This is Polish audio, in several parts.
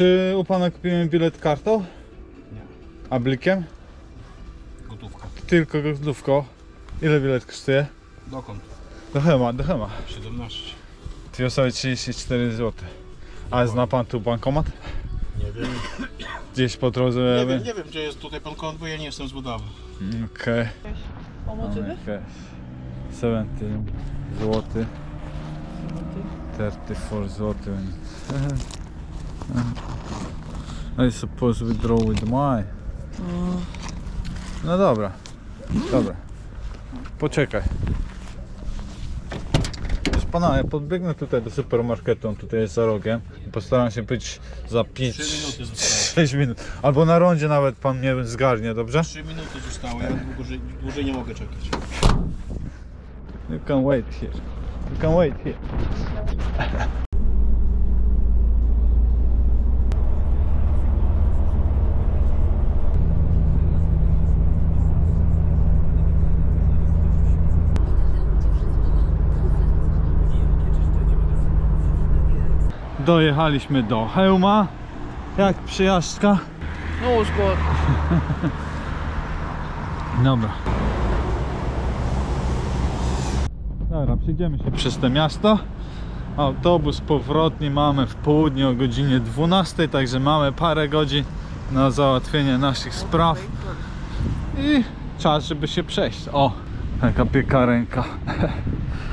Czy u pana kupiłem bilet kartą? Nie. A blikiem? Gotówka. Tylko gotówką. Ile bilet kosztuje? Dokąd? Do Hema, do Hema. 17. Dwie osoby 34 zł. A zna pan tu bankomat? Nie wiem. Gdzieś po drodze? Nie wiem, nie wiem gdzie jest tutaj pan kąt, bo ja nie jestem z budowy. Okej. Much is it? Okay. 17 zł. 34 zł. I suppose we draw with my. No dobra. Dobra. Poczekaj. Proszę pana, ja podbiegnę tutaj do supermarketu, on tutaj jest za rogiem. i Postaram się być za 5 Trzy minuty zostały. 6 minut. Albo na rondzie nawet pan mnie zgarnie, dobrze? 3 minuty zostało, ja dłużej, dłużej nie mogę czekać. You can wait here. You can wait here. Dojechaliśmy do Hełma. Jak przyjażdżka? No, good. Dobra. Dobra, przejdziemy się przez to miasto. Autobus powrotny mamy w południe o godzinie 12, także mamy parę godzin na załatwienie naszych spraw i czas, żeby się przejść. O, taka piekarenka.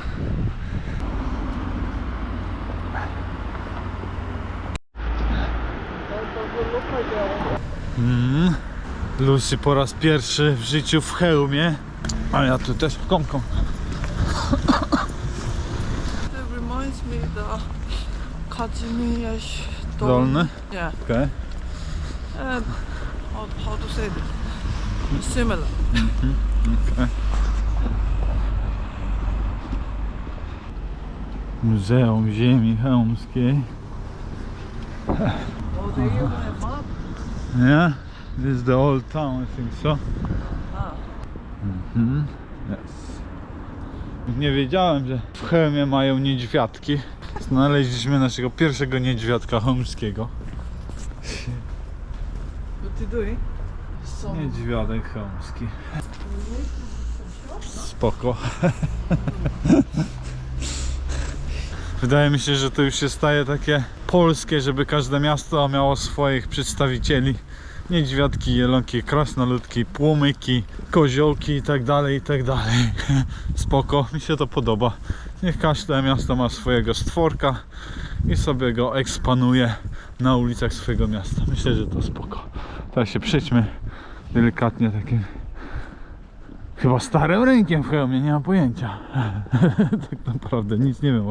Lucy po raz pierwszy w życiu w hełmie, a ja tu też w komką. It reminds me the Kazumi-ish Dolny? Yeah. Okay. And how, how to say it? Similar. Muzeum Ziemi Chełmskiej. Oh, they even have map. Yeah, this is the old town, I think so. Mhm. Yes. Nie wiedziałem, że w Chełmie mają niedźwiadki. Znaleźliśmy naszego pierwszego niedźwiadka chełmskiego. What you doing? Niedźwiadek chełmski. Spoko. Wydaje mi się, że to już się staje takie polskie, żeby każde miasto miało swoich przedstawicieli. Niedźwiadki, jelonki, krasnoludki, płomyki, koziołki i tak dalej, i tak dalej. Spoko, mi się to podoba. Niech każde miasto ma swojego stworka i sobie go ekspanuje na ulicach swojego miasta. Myślę, że to spoko. Teraz się przejdźmy delikatnie takim chyba starym rynkiem w Chełmie, nie mam pojęcia. tak naprawdę nic nie wiem.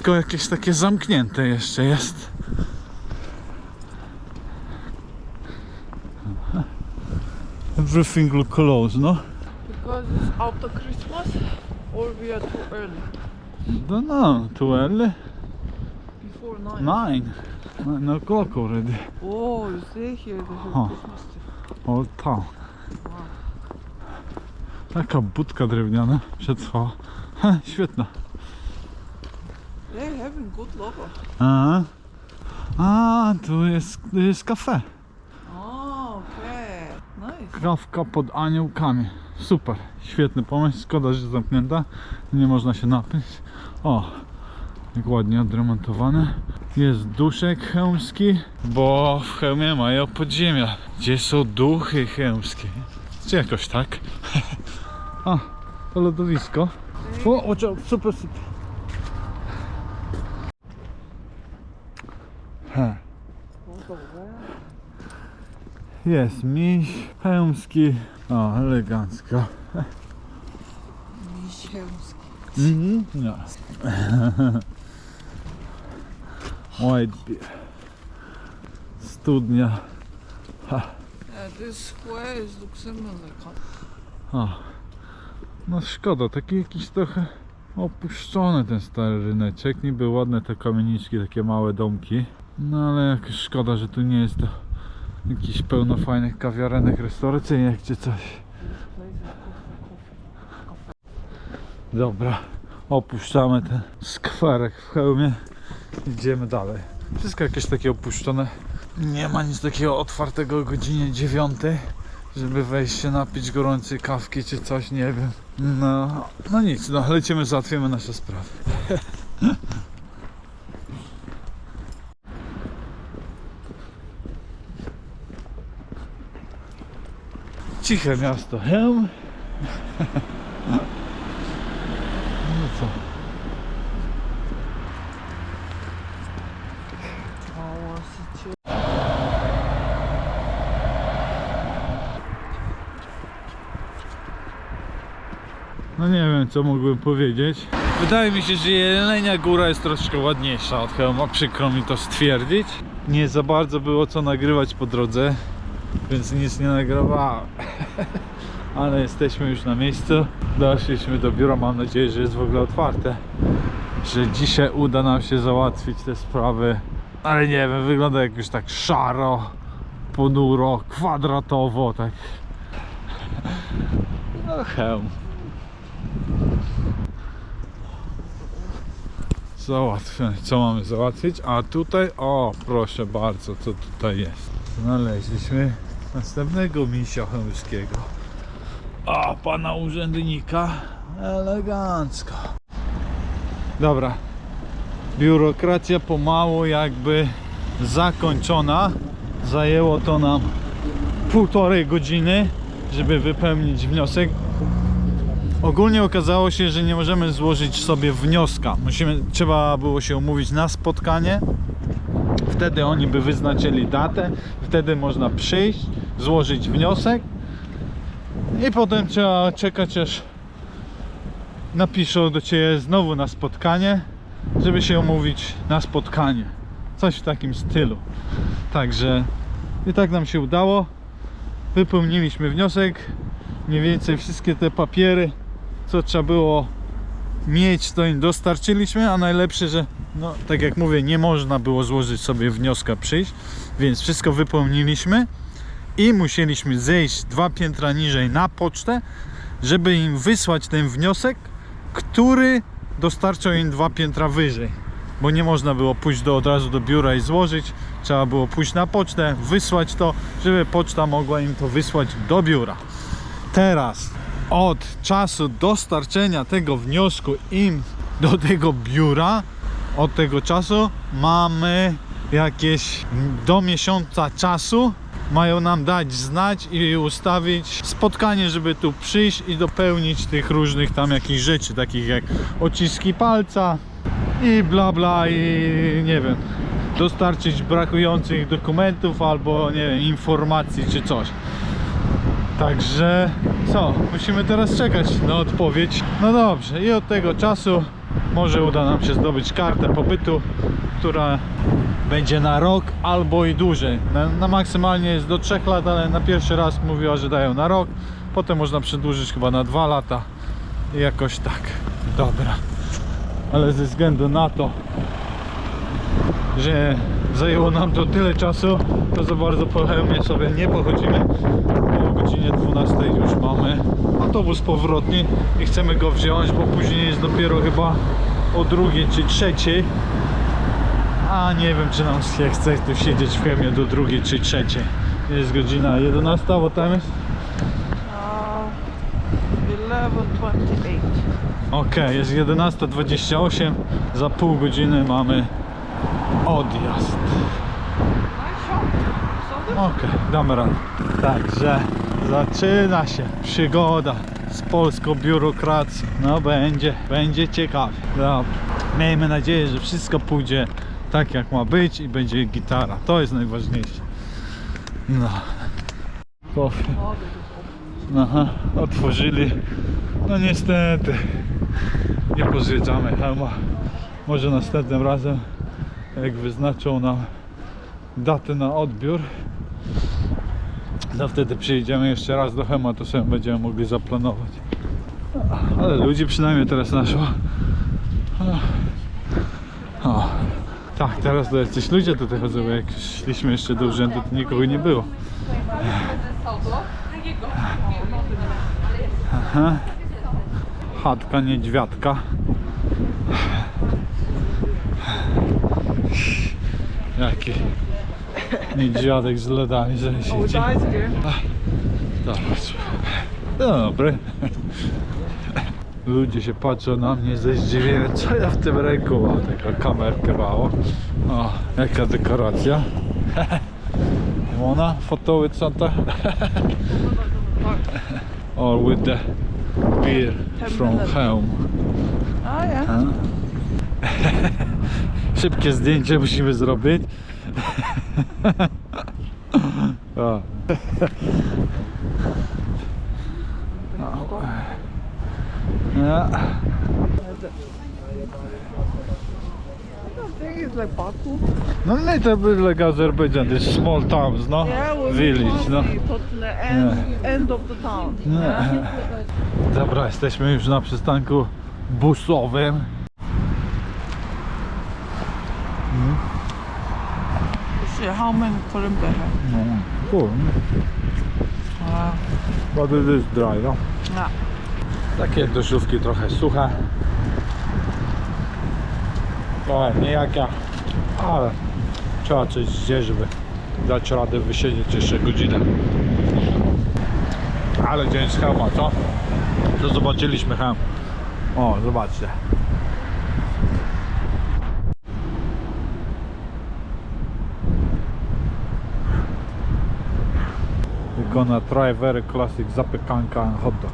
Wszystko jakieś takie zamknięte jeszcze jest. Everything look close, no? because it's after Christmas or we are too early. Don't know, too early? Before nine. Nine. Nine o'clock already. Oh, you see here they have Huh. Christmas tree. Old town. Taka budka drewniana przetrwała. Świetna. They're having good logo. A, a tu jest, tu jest kafe. Oh, okay. Nice. Kawka pod aniołkami. Super, świetny pomysł. Szkoda, że zamknięta. Nie można się napić. O, jak ładnie odremontowane. Jest duszek chełmski, bo w Chełmie mają podziemia, gdzie są duchy chełmskie. Czy jakoś tak? A, to lodowisko. O, out, super, super. Ha. Jest miś chełmski. O, elegancko. Misielski. Mhm, ja. White beer. Studnia. Yeah, this square is look similar. O. No szkoda, taki jakiś trochę opuszczony ten stary ryneczek. Niby ładne te kamieniczki, takie małe domki. No ale jakoś szkoda, że tu nie jest to Jakiś pełno fajnych kawiarenek restauracyjnych czy coś. Dobra, opuszczamy ten skwerek w hełmie. Idziemy dalej. Wszystko jakieś takie opuszczone. Nie ma nic takiego otwartego o godzinie 9, żeby wejść się napić gorącej kawki czy coś, nie wiem. No, no nic, no lecimy, załatwimy nasze sprawy. Ciche miasto Helm. No co? No nie wiem co mógłbym powiedzieć. Wydaje mi się, że Jelenia Góra jest troszkę ładniejsza od Helma, przykro mi to stwierdzić. Nie za bardzo było co nagrywać po drodze, więc nic nie nagrywałem. Ale jesteśmy już na miejscu. Doszliśmy do biura, mam nadzieję, że jest w ogóle otwarte. Że dzisiaj uda nam się załatwić te sprawy. Ale nie wiem, wygląda jakoś tak szaro, ponuro, kwadratowo, tak. No hełm. Załatwione. Co mamy załatwić? A tutaj, o proszę bardzo, co tutaj jest? Znaleźliśmy następnego misia chełmskiego. A, pana urzędnika. Elegancko. Dobra. Biurokracja pomału jakby zakończona. Zajęło to nam półtorej godziny, żeby wypełnić wniosek. Ogólnie okazało się, że nie możemy złożyć sobie wnioska. Musimy, trzeba było się umówić na spotkanie. Wtedy oni by wyznaczyli datę. Wtedy można przyjść, złożyć wniosek. I potem trzeba czekać aż napiszą do Ciebie znowu na spotkanie, żeby się umówić na spotkanie. Coś w takim stylu. Także i tak nam się udało. Wypełniliśmy wniosek. Mniej więcej wszystkie te papiery, co trzeba było mieć, to im dostarczyliśmy, a najlepsze, że no, tak jak mówię, nie można było złożyć sobie wnioska przyjść, więc wszystko wypełniliśmy i musieliśmy zejść dwa piętra niżej na pocztę, żeby im wysłać ten wniosek, który dostarczał im dwa piętra wyżej. Bo nie można było pójść do, od razu do biura i złożyć, trzeba było pójść na pocztę, wysłać to, żeby poczta mogła im to wysłać do biura. Teraz od czasu dostarczenia tego wniosku im do tego biura, od tego czasu mamy jakieś do miesiąca czasu. Mają nam dać znać i ustawić spotkanie, żeby tu przyjść i dopełnić tych różnych tam jakichś rzeczy, takich jak odciski palca i bla bla i nie wiem, dostarczyć brakujących dokumentów albo nie wiem, informacji czy coś. Także co, musimy teraz czekać na odpowiedź. No dobrze, i od tego czasu może uda nam się zdobyć kartę pobytu, która będzie na rok albo i dłużej. Na, na maksymalnie jest do 3 lat, ale na pierwszy raz mówiła, że dają na rok. Potem można przedłużyć chyba na 2 lata. I jakoś tak. Dobra. Ale ze względu na to, że zajęło nam to tyle czasu, to za bardzo po Chełmie sobie nie pochodzimy. O godzinie 12 już mamy autobus powrotny i chcemy go wziąć, bo później jest dopiero chyba o drugiej czy trzeciej. A nie wiem, czy nam się chce tu siedzieć w Chełmie do drugiej czy trzeciej. Jest godzina 11, bo tam jest. Uh, 11.28. Ok, jest 11.28. Za pół godziny mamy odjazd. Okej, damy radę. Także zaczyna się przygoda z polską biurokracją. No będzie, będzie ciekawie. Dobra. Miejmy nadzieję, że wszystko pójdzie tak jak ma być i będzie gitara. To jest najważniejsze. No. Kofie. Aha, otworzyli. No niestety. Nie pozwiedzamy Helma. Może następnym razem, jak wyznaczą nam datę na odbiór, to wtedy przyjedziemy jeszcze raz do Hema, to sobie będziemy mogli zaplanować. Ale ludzi przynajmniej teraz naszło. Tak, teraz to jacyś ludzie tutaj chodzą, bo jak szliśmy jeszcze do urzędu, to nikogo nie było. Aha. Chatka niedźwiadka. Jaki niedźwiadek z lodami, że siedzi. Zobacz. Dobry. Ludzie się patrzą na mnie ze zdziwieniem, co ja w tym ręku mam. Taka kamerkę mało. O, jaka dekoracja. Mona, photo with Santa. Or with the beer from home. Ah, ja. A? Szybkie zdjęcie musimy zrobić. O. Ja. I think it's like Baku. No to by like Azerbaijan, this small towns, no? Yeah, we Village, no. The end, end of the town. Dobra, jesteśmy już na przystanku busowym. See how many kilometers? No, cool. Uh, But it is dry, no? yeah. Takie deszczówki trochę suche. Trochę niejaka, ale trzeba coś zjeść, żeby dać radę wysiedzieć jeszcze godzinę. Ale dzień z hełma, co? To zobaczyliśmy hełm. O, zobaczcie. We're gonna try very classic zapiekanka and hot dog.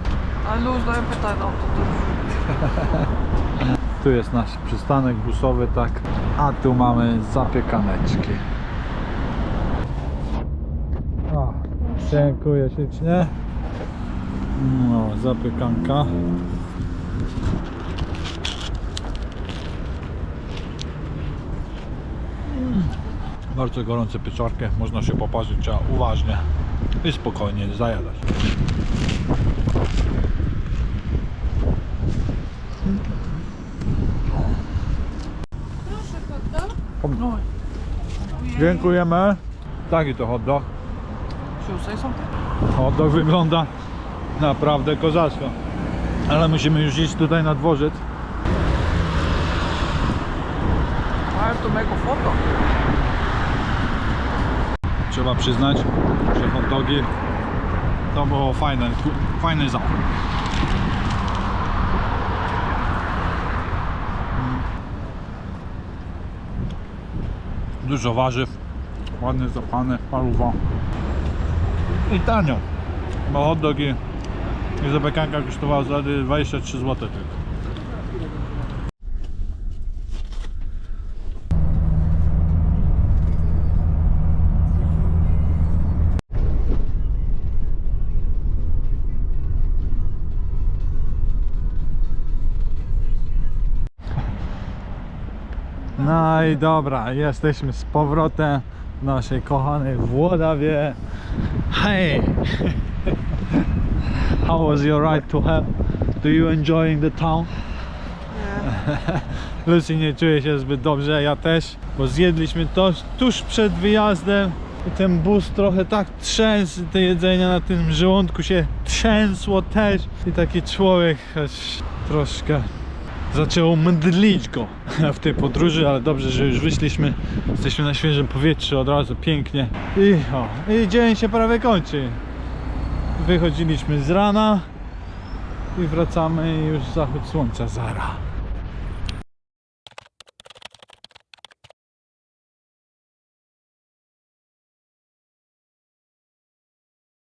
I lose the appetite after this. Tu jest nasz przystanek busowy, tak. A tu mamy zapiekaneczki. O, dziękuję ślicznie. No, zapiekanka. Bardzo gorące pieczarki, można się poparzyć, trzeba uważnie i spokojnie zajadać. No. Dziękujemy. Taki to hot dog. Hot dog wygląda naprawdę kozacko. Ale musimy już iść tutaj na dworzec. I have to make a photo. Trzeba przyznać, że hot dogi to było fajne, fajny zakup. Dużo warzyw, ładnie zapane, paluwa. I tanio, bo hot dogi i zapiekanka kosztowała za 23 zł tylko. No i dobra, jesteśmy z powrotem w naszej kochanej Włodawie. Hey! How was your ride to hell? Do you enjoying the town? Yeah. Lucy nie czuje się zbyt dobrze, ja też, bo zjedliśmy to tuż przed wyjazdem i ten bus trochę tak trzęsł, te jedzenie na tym żołądku się trzęsło też i taki człowiek aż troszkę zaczęło mdlić go w tej podróży, ale dobrze, że już wyszliśmy, jesteśmy na świeżym powietrzu od razu, pięknie i, o, i dzień się prawie kończy. Wychodziliśmy z rana i wracamy już zachód słońca zara.